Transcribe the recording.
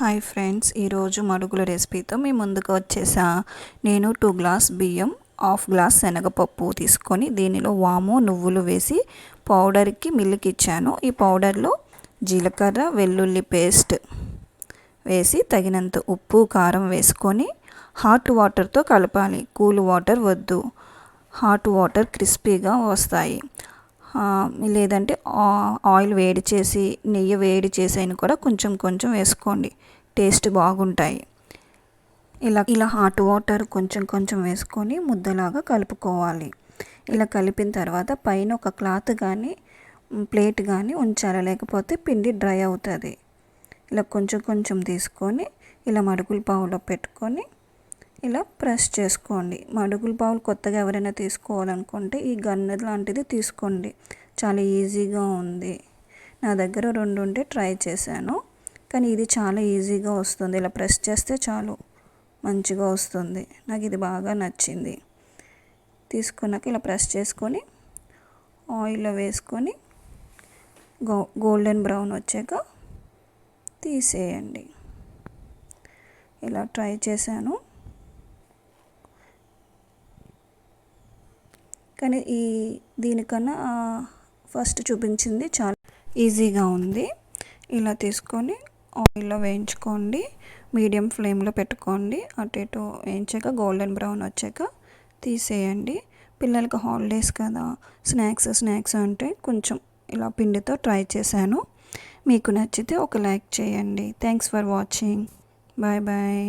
Hi friends ఈరోజు మడుగుల రెసిపీతో మీ ముందుకు వచ్చేసా. నేను టూ గ్లాస్ బియ్యం హాఫ్ గ్లాస్ శనగపప్పు తీసుకొని దీనిలో వాము నువ్వులు వేసి పౌడర్కి మిల్లుకి ఇచ్చాను. ఈ పౌడర్లో జీలకర్ర వెల్లుల్లి పేస్ట్ వేసి తగినంత ఉప్పు కారం వేసుకొని హాట్ వాటర్తో కలపాలి. కూల్ వాటర్ వద్దు. హాట్ వాటర్ క్రిస్పీగా వస్తాయి. లేదంటే ఆయిల్ వేడి చేసి నెయ్యి వేడి చేసి అయినా కూడా కొంచెం కొంచెం వేసుకోండి. టేస్ట్ బాగుంటాయి. ఇలా ఇలా హాట్ వాటర్ కొంచెం కొంచెం వేసుకొని ముద్దలాగా కలుపుకోవాలి. ఇలా కలిపిన తర్వాత పైన ఒక క్లాత్ కానీ ప్లేట్ కానీ ఉంచాలి. లేకపోతే పిండి డ్రై అవుతుంది. ఇలా కొంచెం కొంచెం తీసుకొని ఇలా మడుగుల పావులో పెట్టుకొని ఇలా ప్రెస్ చేసుకోండి. మడుగుల పావులు కొత్తగా ఎవరైనా తీసుకోవాలనుకుంటే ఈ గన్నె లాంటిది తీసుకోండి. చాలా ఈజీగా ఉంది. నా దగ్గర రెండు ఉంటే ట్రై చేశాను. కానీ ఇది చాలా ఈజీగా వస్తుంది. ఇలా ప్రెస్ చేస్తే చాలు. మంచిగా వస్తుంది. నాకు ఇది బాగా నచ్చింది. తీసుకున్నాక ఇలా ప్రెస్ చేసుకొని ఆయిల్లో వేసుకొని గో గోల్డెన్ బ్రౌన్ వచ్చాక తీసేయండి. ఇలా ట్రై చేశాను. కానీ ఈ దీనికన్నా ఫస్ట్ చూపించింది చాలా ఈజీగా ఉంది. ఇలా తీసుకొని ఆయిల్లో వేయించుకోండి. మీడియం ఫ్లేమ్లో పెట్టుకోండి. అటు ఇటు వేయించాక గోల్డెన్ బ్రౌన్ వచ్చాక తీసేయండి. పిల్లలకి హాలిడేస్ కదా స్నాక్స్ స్నాక్స్ అంటే కొంచెం ఇలా పిండితో ట్రై చేశాను. మీకు నచ్చితే ఒక లైక్ చేయండి. Thanks for watching. Bye bye.